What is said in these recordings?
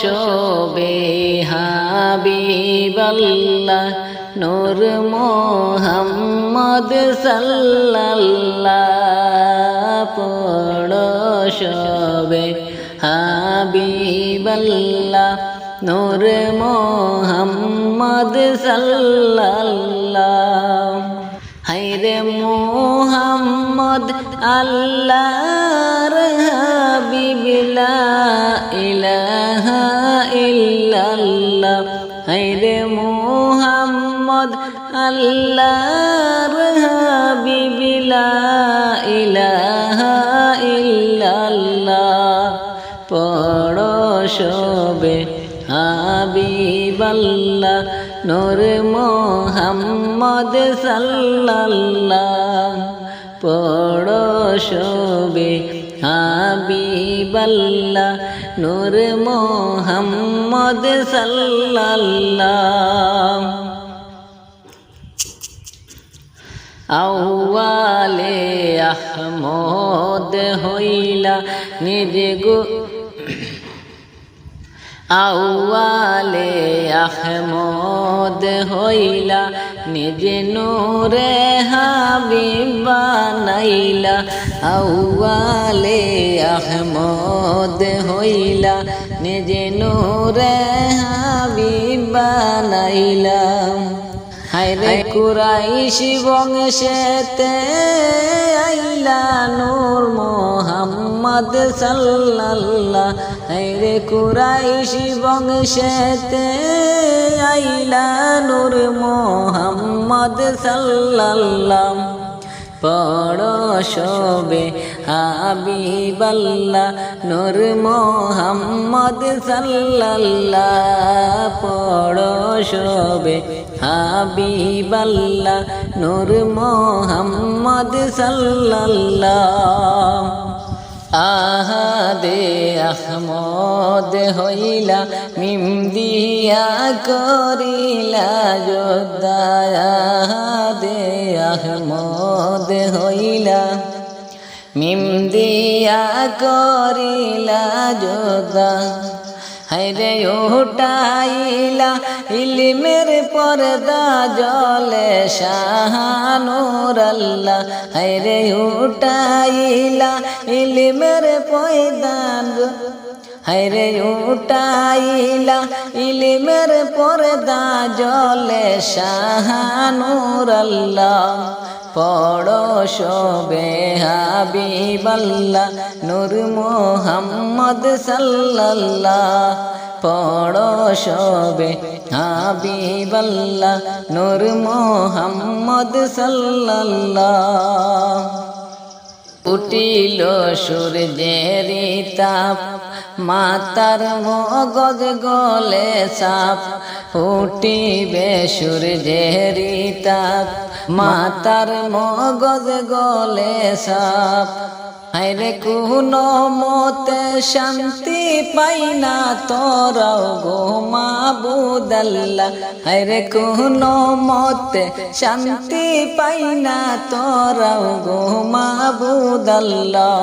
শোবে হাবিবাল্লাহ নূর মোহাম্মদ সাল্লাল্লাহ পড়ো শোবে হাবিবাল্লাহ নূর মোহাম্মদ সাল্লাল্লাহ। হাইরে মোহাম্মদ আল্লাহর হাবিবিলা ইলাহা ইল্লাল্লাহ। হাইরে মোহাম্মদ আল্লাহর হাবিবিলা ইলাহা ইল্লাল্লাহ। পড়ো শোবে হাবিবাল্লাহ, নূর মোহাম্মদ সাল্লাল্লাহ পড়ো শোবে হাবিবাল্লাহ নূর মোহাম্মদ সাল্লাল্লাহ। আউয়ালে আহমদ হইলা নিজ আউয়ালে আহমদ হইলা নিজ নূরে হাবিবা নাইলা। আউয়ালে আহমদ হইলা নিজ নূরে হাবিবা হায়রে কুরাইশি বংশেতে আইলা নূর মোহাম্মদ সাল্লাল্লাহ। হায়রে কুরাইশি বংশেতে আইলা নূর মোহাম্মদ সাল্লাল্লাহ। পড়ো শোবে হাবিবাল্লাহ নূর মোহাম্মদ সাল্লাল্লাহ পড়ো শোবে হাবিবাল্লাহ নূর মোহাম্মদ সাল্লাল্লাহ আহাদে আহমদ হইলা, মিম দিয়া করিলা যোদ্ধা আহাদে আহমদ হইলা। মিম দিয়া করিলা যোদ্ধা হাইরে উঠাইলা ইলিমের পর্দা জলে শাহানুর আল্লাহ হাইরে উঠাইলা ইলিমের পয়দান হাইরে উঠাইলা ইলিমের পর্দা জলে শাহানুর আল্লাহ। পড়ো শোবে হাবিবাল্লাহ, নূর মোহাম্মদ সাল্লাল্লাহ। পড়ো শোবে হাবিবাল্লাহ, নূর মোহাম্মদ সাল্লাল্লাহ। উঠিল সূর্যের তাপ মাতার মগজ গলে সাপ উঠিবে সূর্যের তাপ। মাতার মগজ গলে সাপ হাইরে কোন মতে শান্তি পাই না তোরাও গো মাবুদাল্লাহ হাইরে কোন মতে শান্তি পাই না তোরাও গো মাবুদাল্লাহ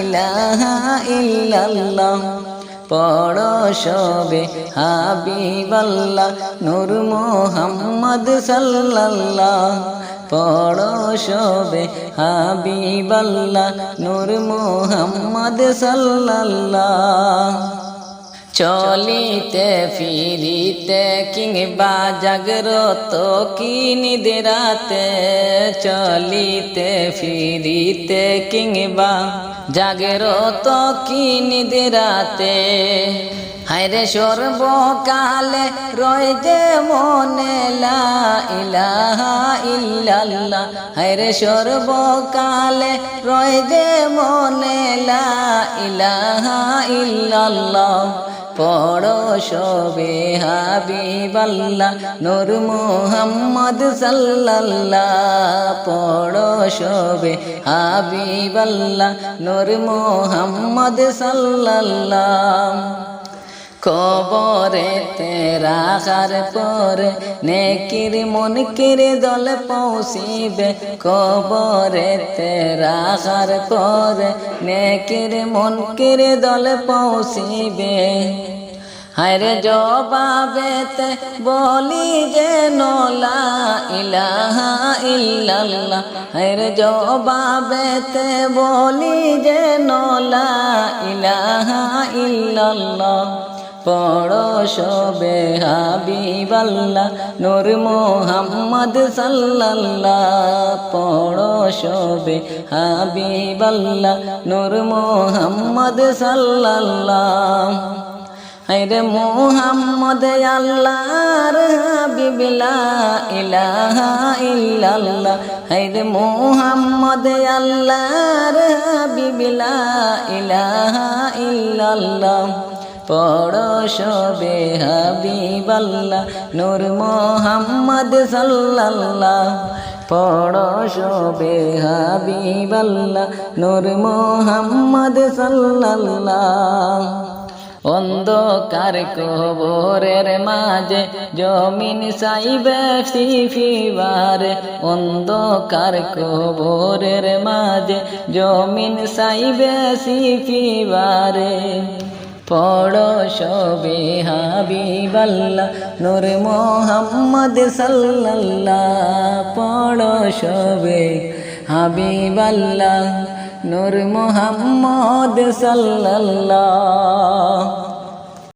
ইলাহা ইল্লাল্লাহ। পড়ো সবে হাবিবাল্লাহ নূর মোহাম্মদ সাল্লাল্লাহ। পড়ো সবে হাবিবাল্লাহ নূর মোহাম্মদ সাল্লাল্লাহ। চলিতে, ফিরিতে, কিংবা জাগ্রত কি নিদেরাতে? চলিতে, ফিরিতে, কিংবা জাগ্রত কি নিদেরাতে? হায়রে সর্বকালে রয় যে মনে ইলাহা ইল্লাল্লাহ। হায়রে সর্বকালে রয় যে মনে ইলাহা ইল্লাল্লাহ। পড়ো সবে হাবিবাল্লাহ নূর মোহাম্মদ সাল্লাল্লাহ। পড়ো সবে হাবিবাল্লাহ নূর মোহাম্মদ সাল্লাল্লাহ। কবরে তেরা হার পরে নেকির মনকির দল পৌঁছিবে। কবরে তেরা হার পরে নেকির মনকির দল পৌঁছিবে। হায়রে জবাবেতে বলি যে নলা ইলাহা ইল্লাল্লাহ। হায়রে জবাবেতে বলি যে নলা ইলাহা ইল্লাল্লাহ। পড়ো শোবে হাবিবাল্লাহ, নূর মোহাম্মদ সাল্লাল্লাহ। পড়ো শোবে হাবিবাল্লাহ, নূর মোহাম্মদ সাল্লাল্লাহ। হাইরে মোহাম্মদ, আল্লাহর হাবিবিলা ইলাহা ইল্লাল্লাহ। হাইরে মোহাম্মদ, আল্লাহর হাবিবিলা ইলাহা ইল্লাল্লাহ। পড়ো শোবে হাবিবাল্লাহ, নূর মোহাম্মদ সাল্লাল্লাহ। পড়ো শোবে হাবিবাল্লাহ, নূর মোহাম্মদ সাল্লাল্লাহ। অন্ধকার কবরের মাঝে জমিন সাইবে ফিফিবারে অন্ধকার কবরের মাঝে জমিন সাইবে সিফিবারে পড়ো শোবে হাবিবাল্লাহ নূর মোহাম্মদ সাল্লাল্লাহ। পড়ো শোবে হাবিবাল্লাহ নূর মোহাম্মদ সাল্লাল্লাহ।